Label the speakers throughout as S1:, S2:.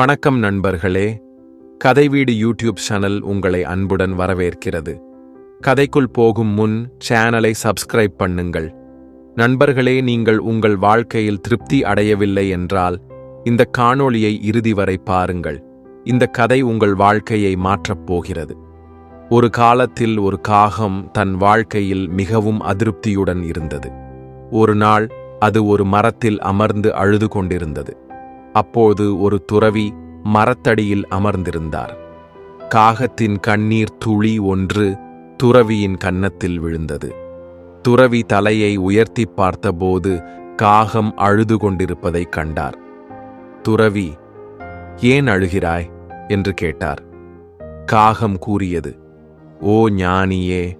S1: வணக்கம் நண்பர்களே. கதைவீடு YouTube channel உங்களை அன்புடன் வரவேற்கிறது. கதைக்குள் போகும் முன் சேனலை சப்ஸ்கிரைப் பண்ணுங்கள். நண்பர்களே நீங்கள் உங்கள் வாழ்க்கையில் திருப்தி அடையவில்லை என்றால் இந்த காணொளியை இறுதி வரை பாருங்கள். இந்த கதை உங்கள் வாழ்க்கையை மாற்றப் போகிறது. ஒரு காலத்தில் ஒரு காகம் தன் வாழ்க்கையில் மிகவும் அதிருப்தியுடன் இருந்தது. ஒரு நாள் அது ஒரு மரத்தில் அமர்ந்து அழுது கொண்டிருந்தது. அப்போது ஒரு துறவி மரத்தடியில் அமர்ந்திருந்தார். காகத்தின் கண்ணீர் துளி ஒன்று துறவியின் கன்னத்தில் விழுந்தது. துறவி தலையை உயர்த்தி பார்த்தபோது காகம் அழுது கொண்டிருப்பதைக் கண்டார். துறவி ஏன் அழுகிறாய்? என்று கேட்டார். காகம் கூறியது ஓ ஞானியே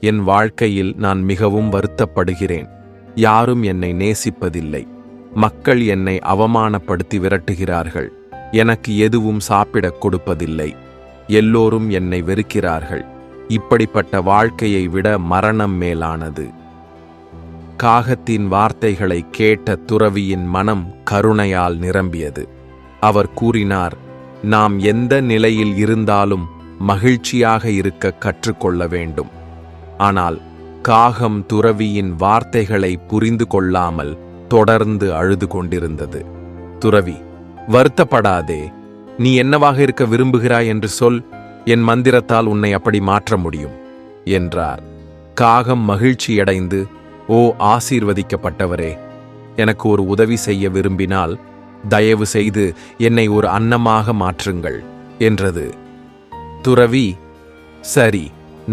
S1: என் வாழ்க்கையில் நான் மிகவும் வருத்தப்படுகிறேன். யாரும் என்னை நேசிப்பதில்லை. மக்கள் என்னை அவமானப்படுத்தி விரட்டுகிறார்கள். எனக்கு எதுவும் சாப்பிடக் கொடுப்பதில்லை. எல்லோரும் என்னை வெறுக்கிறார்கள். இப்படிப்பட்ட வாழ்க்கையை விட மரணம் மேலானது. காகத்தின் வார்த்தைகளை கேட்ட துறவியின் மனம் கருணையால் நிரம்பியது. அவர் கூறினார் நாம் எந்த நிலையில் இருந்தாலும் மகிழ்ச்சியாக இருக்க கற்றுக்கொள்ள வேண்டும். ஆனால் காகம் துறவியின் வார்த்தைகளை புரிந்து கொள்ளாமல் தொடர்ந்து அழுது கொண்டிருந்தது. துறவி வருத்தப்படாதே. நீ என்னவாக இருக்க விரும்புகிறாய் என்று சொல். என் மந்திரத்தால் உன்னை அப்படி மாற்ற முடியும் என்றார். காகம் மகிழ்ச்சியடைந்து ஓ ஆசீர்வதிக்கப்பட்டவரே எனக்கு ஒரு உதவி செய்ய விரும்பினால் தயவு செய்து என்னை ஒரு அன்னமாக மாற்றுங்கள் என்றது. துறவி சரி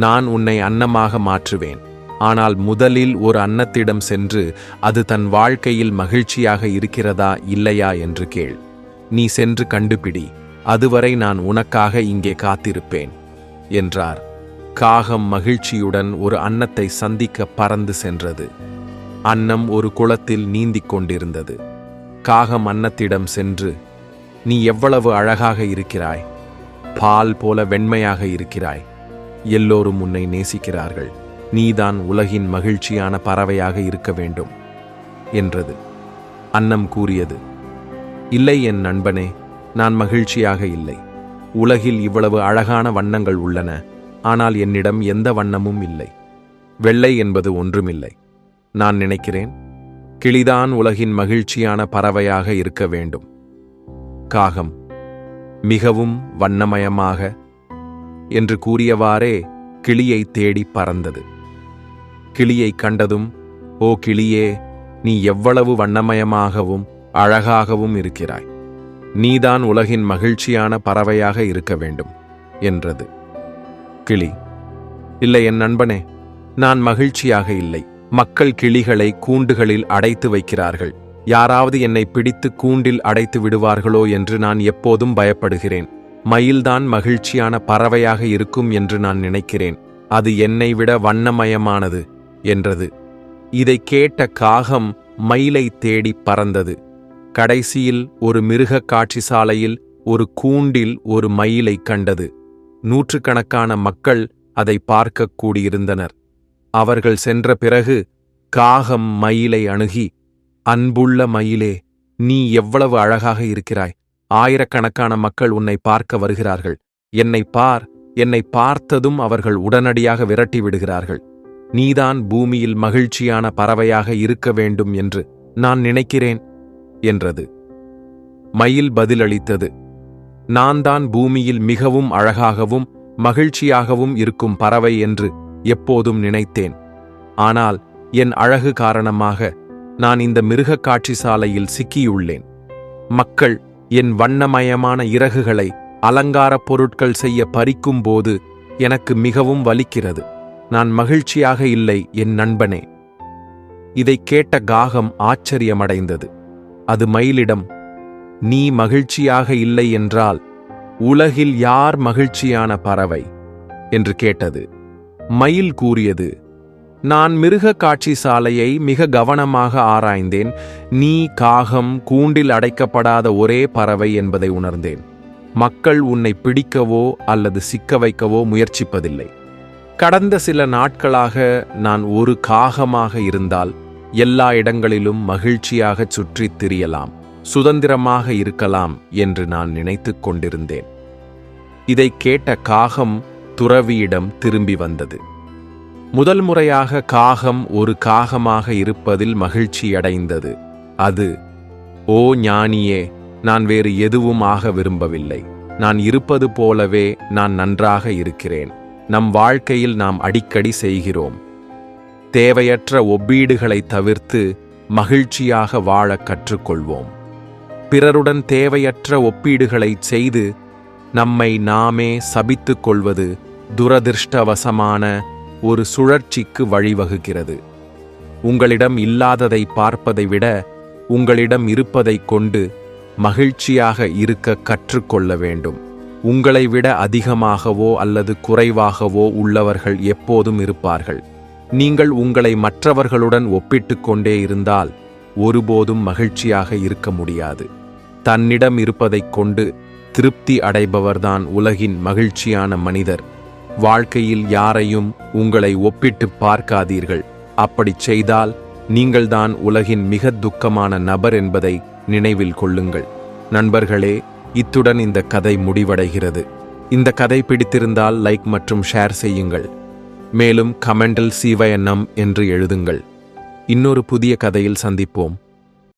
S1: நான் உன்னை அன்னமாக மாற்றுவேன். ஆனால் முதலில் ஒரு அன்னத்திடம் சென்று அது தன் வாழ்க்கையில் மகிழ்ச்சியாக இருக்கிறதா இல்லையா என்று கேள். நீ சென்று கண்டுபிடி அதுவரை நான் உனக்காக இங்கே காத்திருப்பேன் என்றார். காகம் மகிழ்ச்சியுடன் ஒரு அன்னத்தை சந்திக்க பறந்து சென்றது. அன்னம் ஒரு குளத்தில் நீந்திக் கொண்டிருந்தது. காகம் அன்னத்திடம் சென்று நீ எவ்வளவு அழகாக இருக்கிறாய் பால் போல வெண்மையாக இருக்கிறாய் எல்லோரும் உன்னை நேசிக்கிறார்கள். நீதான் உலகின் மகிழ்ச்சியான பறவையாக இருக்க வேண்டும் என்றது. அன்னம் கூறியது இல்லை என் நண்பனே நான் மகிழ்ச்சியாக இல்லை. உலகில் இவ்வளவு அழகான வண்ணங்கள் உள்ளன ஆனால் என்னிடம் எந்த வண்ணமும் இல்லை. வெள்ளை என்பது ஒன்றுமில்லை. நான் நினைக்கிறேன் கிளிதான் உலகின் மகிழ்ச்சியான பறவையாக இருக்க வேண்டும். காகம் மிகவும் வண்ணமயமாக என்று கூறியவாறே கிளியை தேடி பறந்தது. கிளியை கண்டதும் ஓ கிளியே நீ எவ்வளவு வண்ணமயமாகவும் அழகாகவும் இருக்கிறாய். நீதான் உலகின் மகிழ்ச்சியான பறவையாக இருக்க வேண்டும் என்றது. கிளி இல்லை என் நண்பனே நான் மகிழ்ச்சியாக இல்லை. மக்கள் கிளிகளை கூண்டுகளில் அடைத்து வைக்கிறார்கள். யாராவது என்னை பிடித்து கூண்டில் அடைத்து விடுவார்களோ என்று நான் எப்போதும் பயப்படுகிறேன். மயில்தான் மகிழ்ச்சியான பறவையாக இருக்கும் என்று நான் நினைக்கிறேன். அது என்னை விட வண்ணமயமானது. என்றது. இதை கேட்ட காகம் மயிலை தேடி பறந்தது. கடைசியில் ஒரு மிருக காட்சி சாலையில் ஒரு கூண்டில் ஒரு மயிலை கண்டது. நூற்றுக்கணக்கான மக்கள் அதை பார்க்கக் கூடியிருந்தனர். அவர்கள் சென்ற பிறகு காகம் மயிலை அணுகி அன்புள்ள மயிலே நீ எவ்வளவு அழகாக இருக்கிறாய். ஆயிரக்கணக்கான மக்கள் உன்னை பார்க்க வருகிறார்கள். என்னை பார் என்னை பார்த்ததும் அவர்கள் உடனடியாக விரட்டி விடுகிறார்கள். நீதான் பூமியில் மகிழ்ச்சியான பறவையாக இருக்க வேண்டும் என்று நான் நினைக்கிறேன் என்றது. மயில் பதிலளித்தது. நான் தான் பூமியில் மிகவும் அழகாகவும் மகிழ்ச்சியாகவும் இருக்கும் பறவை என்று எப்போதும் நினைத்தேன். ஆனால் என் அழகு காரணமாக நான் இந்த மிருகக் காட்சி சாலையில் சிக்கியுள்ளேன். மக்கள் என் வண்ணமயமான இறகுகளை அலங்காரப் பொருட்கள் செய்ய பறிக்கும்போது எனக்கு மிகவும் வலிக்கிறது. நான் மகிழ்ச்சியாக இல்லை என் நண்பனே. இதைக் கேட்ட காகம் ஆச்சரியமடைந்தது. அது மயிலிடம் நீ மகிழ்ச்சியாக இல்லை என்றால் உலகில் யார் மகிழ்ச்சியான பறவை? என்று கேட்டது. மயில் கூறியது நான் மிருக காட்சி சாலையை மிக கவனமாக ஆராய்ந்தேன். நீ காகம் கூண்டில் அடைக்கப்படாத ஒரே பறவை என்பதை உணர்ந்தேன். மக்கள் உன்னை பிடிக்கவோ அல்லது சிக்க வைக்கவோ முயற்சிப்பதில்லை. கடந்த சில நாட்களாக நான் ஒரு காகமாக இருந்தால் எல்லா இடங்களிலும் மகிழ்ச்சியாகச் சுற்றித் திரியலாம் சுதந்திரமாக இருக்கலாம் என்று நான் நினைத்துக் கொண்டிருந்தேன். இதைக் கேட்ட காகம் துறவியிடம் திரும்பி வந்தது. முதல் முறையாக காகம் ஒரு காகமாக இருப்பதில் மகிழ்ச்சியடைந்தது அது ஓ ஞானியே நான் வேறு எதுவும் ஆக விரும்பவில்லை. நான் இருப்பது போலவே நான் நன்றாக இருக்கிறேன். நம் வாழ்க்கையில் நாம் அடிக்கடி செய்கிறோம். தேவையற்ற ஒப்பீடுகளை தவிர்த்து மகிழ்ச்சியாக வாழ கற்றுக்கொள்வோம். பிறருடன் தேவையற்ற ஒப்பீடுகளைச் செய்து நம்மை நாமே சபித்துக் கொள்வது துரதிர்ஷ்டவசமான ஒரு சுழற்சிக்கு வழிவகுக்கிறது. உங்களிடம் இல்லாததை பார்ப்பதை விட உங்களிடம் இருப்பதைக் கொண்டு மகிழ்ச்சியாக இருக்க கற்றுக்கொள்ள வேண்டும். உங்களை விட அதிகமாகவோ அல்லது குறைவாகவோ உள்ளவர்கள் எப்போதும் இருப்பார்கள். நீங்கள் உங்களை மற்றவர்களுடன் ஒப்பிட்டுக் கொண்டே இருந்தால் ஒருபோதும் மகிழ்ச்சியாக இருக்க முடியாது. தன்னிடம் இருப்பதைக் கொண்டு திருப்தி அடைபவர்தான் உலகின் மகிழ்ச்சியான மனிதர். வாழ்க்கையில் யாரையும் உங்களை ஒப்பிட்டுப் பார்க்காதீர்கள். அப்படிச் செய்தால் நீங்கள்தான் உலகின் மிக துக்கமான நபர் என்பதை நினைவில் கொள்ளுங்கள். நண்பர்களே இத்துடன் இந்த கதை முடிவடைகிறது. இந்த கதை பிடித்திருந்தால் லைக் மற்றும் ஷேர் செய்யுங்கள். மேலும் கமெண்டில் சிவஎண்ணம் என்று எழுதுங்கள். இன்னொரு புதிய கதையில் சந்திப்போம்.